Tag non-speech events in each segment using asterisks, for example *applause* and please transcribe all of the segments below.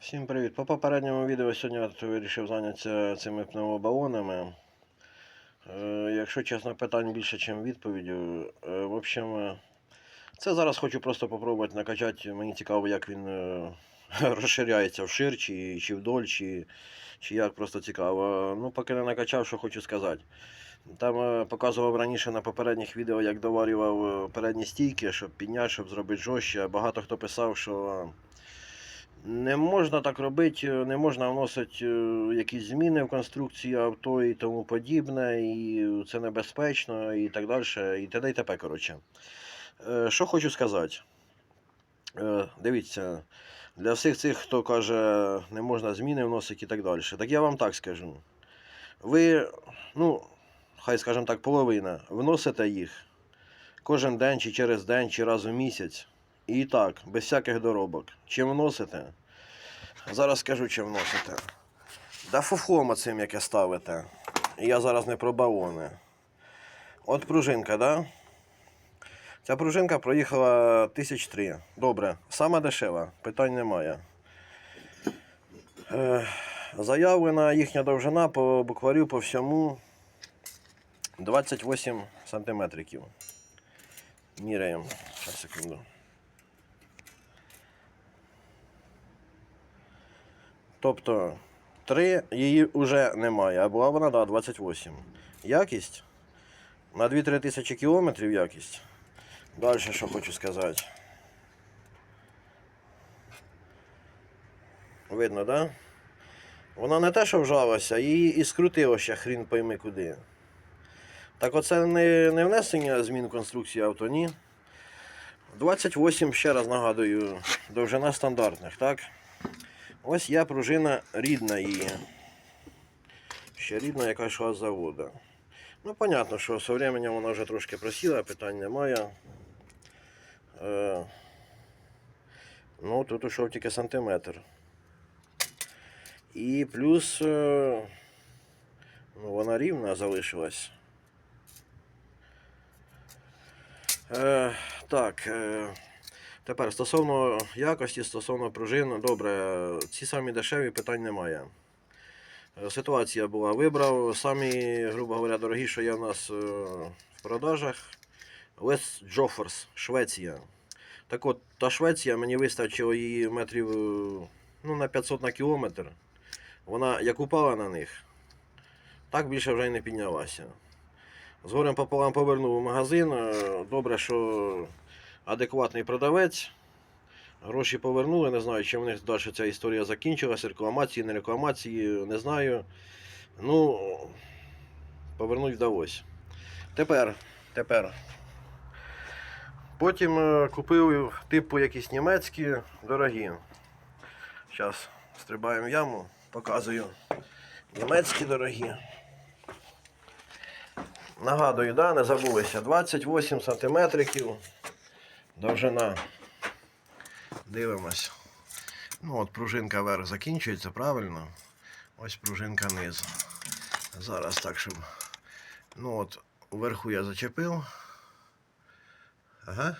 Всім привіт! По попередньому відео сьогодні от вирішив зайнятися цими пневмобалонами. Е, якщо чесно, питань більше, ніж відповідей. Е, в общем, е, це зараз хочу просто спробувати накачати. Мені цікаво, як він *laughs* розширяється вшир, чи, чи вдоль, чи, чи як просто цікаво. Ну, поки не накачав, що хочу сказати. Там показував раніше на попередніх відео, як доварював передні стійки, щоб підняти, щоб зробити жорстче. Багато хто писав, що не можна так робити, не можна вносити е, якісь зміни в конструкції авто і тому подібне, і це небезпечно, і так далі, і т.д. і т.п. Коротше. Е, Що хочу сказати. Е, Дивіться, для всіх цих, хто каже, не можна зміни вносити і так далі. Так я вам так скажу. Ви, ну, хай скажемо так, половина, вносите їх кожен день, чи через день, чи раз у місяць. І так, без всяких доробок. Чим вносите? Зараз скажу, чим вносите. Да фуфлом цим, яке ставите. Я зараз не про балони. От пружинка, да? Ця пружинка проїхала тисяч три. Добре, сама дешева, питань немає. Е, заявлена їхня довжина по букварю по всьому 28 сантиметриків. Міряємо. Зараз секунду. Тобто 3 її вже немає, а була вона да, 28. Якість на 2-3 тисячі кілометрів якість. Далі що хочу сказати. Видно, да? Вона не те, що вжалася, її і скрутило ще хрін пойми куди. Так оце не, не внесення змін конструкції авто, ні. 28, ще раз нагадую, довжина стандартних, так? Ось я пружина рідна її. Ще рідна, яка йшла з заводу. Ну, понятно, що з временем вона вже трошки просіла, питань немає. Е, ну, тут ушов тільки сантиметр. І плюс е, ну, вона рівна залишилась. Е, так. Е, Тепер стосовно якості, стосовно пружин, добре, ці самі дешеві питань немає. Е, Ситуація була, вибрав самі, грубо говоря, дорогі, що є в нас е, в продажах. West Joffers, Швеція. Так от, та Швеція мені вистачило її метрів е, ну, на 500 на кілометр. Вона як упала на них, так більше вже й не піднялася. З горем пополам повернув у магазин. Добре, що адекватний продавець. Гроші повернули, не знаю, чим в них далі ця історія закінчилася. Рекламації, не рекламації, не знаю. Ну, повернуть вдалося. Тепер, тепер. Потім е, купив типу якісь німецькі, дорогі. Зараз стрибаємо в яму, показую. Німецькі дорогі. Нагадую, да, не забулися. 28 сантиметриків довжина. Дивимось. Ну от пружинка верх закінчується, правильно? Ось пружинка низ. Зараз так, щоб. Ну от, вверху я зачепив. Ага.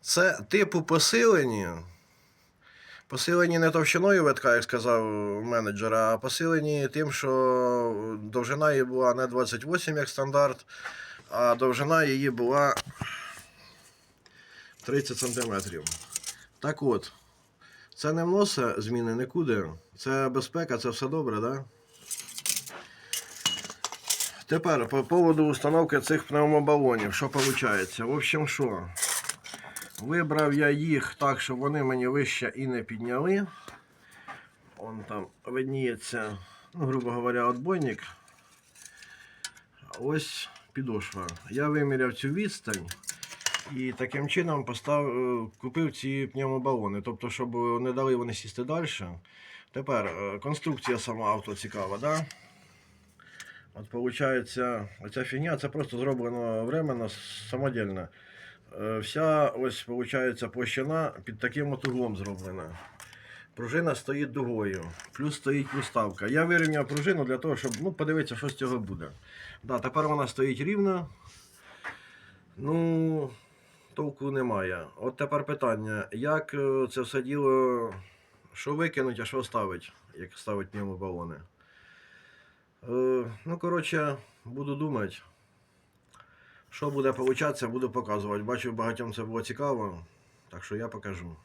Це типу посилені. Посилені не товщиною витка, як сказав менеджер, а посилені тим, що довжина її була не 28 як стандарт, а довжина її була 30 см. Так от, це не вносить зміни нікуди. Це безпека, це все добре? Да? Тепер по поводу установки цих пневмобалонів, що виходить? В общем, що? Вибрав я їх так, щоб вони мені вище і не підняли. Вон там видніється, ну, грубо говоря, отбойник. Ось підошва. Я виміряв цю відстань і таким чином постав, е, купив ці пневмобалони. Тобто, щоб не дали вони сісти далі. Тепер е, конструкція сама авто цікава, да? От виходить, оця фігня це просто зроблено временно, самодільно. Е, Вся ось виходить площина під таким от углом зроблена. Пружина стоїть дугою, плюс стоїть проставка. Я вирівняв пружину для того, щоб ну, подивитися, що з цього буде. Да, тепер вона стоїть рівно. Ну, толку немає. От тепер питання, як е, це все діло, що викинуть, а що ставить, як ставить пневмобалони? Е, ну, коротше, буду думати. Що буде получатися, буду показувати. Бачу, багатьом це було цікаво, так що я покажу.